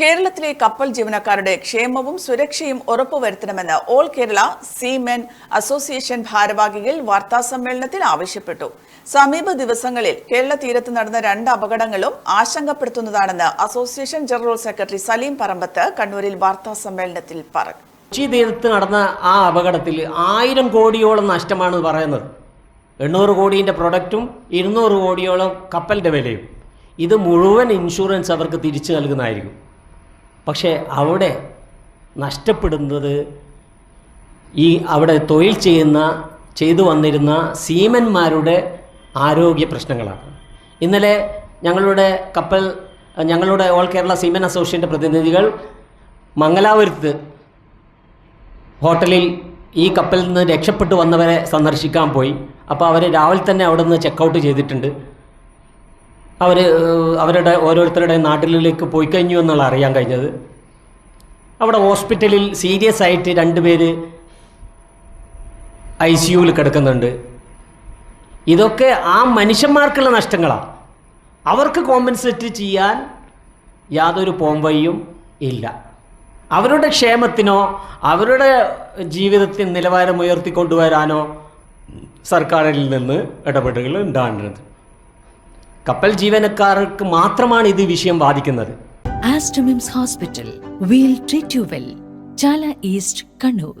കേരളത്തിലെ കപ്പൽ ജീവനക്കാരുടെ ക്ഷേമവും സുരക്ഷയും ഉറപ്പുവരുത്തണമെന്ന് ഓൾ കേരള സീമെൻ അസോസിയേഷൻ ഭാരവാഹികൾ വാർത്താസമ്മേളനത്തിൽ ആവശ്യപ്പെട്ടു. സമീപ ദിവസങ്ങളിൽ കേരള തീരത്ത് നടന്ന രണ്ട് അപകടങ്ങളും ആശങ്കപ്പെടുത്തുന്നതാണെന്ന് association general secretary Salim Parambath കണ്ണൂരിൽ വാർത്താസമ്മേളനത്തിൽ പറഞ്ഞു കൊച്ചി തീരത്ത് നടന്ന ആ അപകടത്തിൽ ആയിരം കോടിയോളം നഷ്ടമാണ് പറയുന്നത്. എണ്ണൂറ് കോടീന്റെ പ്രൊഡക്റ്റും ഇരുന്നൂറ് കോടിയോളം കപ്പലിന്റെ വിലയും. ഇത് മുഴുവൻ ഇൻഷുറൻസ് അവർക്ക് തിരിച്ചു നൽകുന്നതായിരിക്കും. പക്ഷേ അവിടെ നഷ്ടപ്പെടുന്നത് ഈ അവിടെ തൊഴിൽ ചെയ്യുന്ന ചെയ്തു വന്നിരുന്ന സീമന്മാരുടെ ആരോഗ്യ പ്രശ്നങ്ങളാണ്. ഇന്നലെ ഞങ്ങളുടെ കപ്പൽ ഞങ്ങളുടെ ഓൾ കേരള സീമൻ അസോസിയേഷന്റെ പ്രതിനിധികൾ മംഗലാപുരത്ത് ഹോട്ടലിൽ ഈ കപ്പലിൽ നിന്ന് രക്ഷപ്പെട്ടു വന്നവരെ സന്ദർശിക്കാൻ പോയി. അപ്പോൾ അവർ രാവിലെ തന്നെ അവിടെ നിന്ന് ചെക്കൗട്ട് ചെയ്തിട്ടുണ്ട്. അവർ അവരുടെ ഓരോരുത്തരുടെ നാട്ടിലേക്ക് പോയി കഴിഞ്ഞു എന്നുള്ള അറിയാൻ കഴിഞ്ഞത്. അവിടെ ഹോസ്പിറ്റലിൽ സീരിയസ് ആയിട്ട് രണ്ടുപേര് ഐ സി യുവിൽ കിടക്കുന്നുണ്ട്. ഇതൊക്കെ ആ മനുഷ്യന്മാർക്കുള്ള നഷ്ടങ്ങളാണ് അവർക്ക് കോമ്പൻസേറ്റ് ചെയ്യാൻ യാതൊരു പോംവഴിയും ഇല്ല. അവരുടെ ക്ഷേമത്തിനോ അവരുടെ ജീവിതത്തിൽ നിലവാരം ഉയർത്തിക്കൊണ്ടുവരാനോ സർക്കാരിൽ നിന്ന് ഇടപെടലുകൾ ഉണ്ടാകുന്നത് കപ്പൽ ജീവനക്കാർക്ക് മാത്രമാണ് ഇത് വിഷയം ബാധിക്കുന്നത് Astromims Hospital. We'll treat you well. Chala East, Kannur.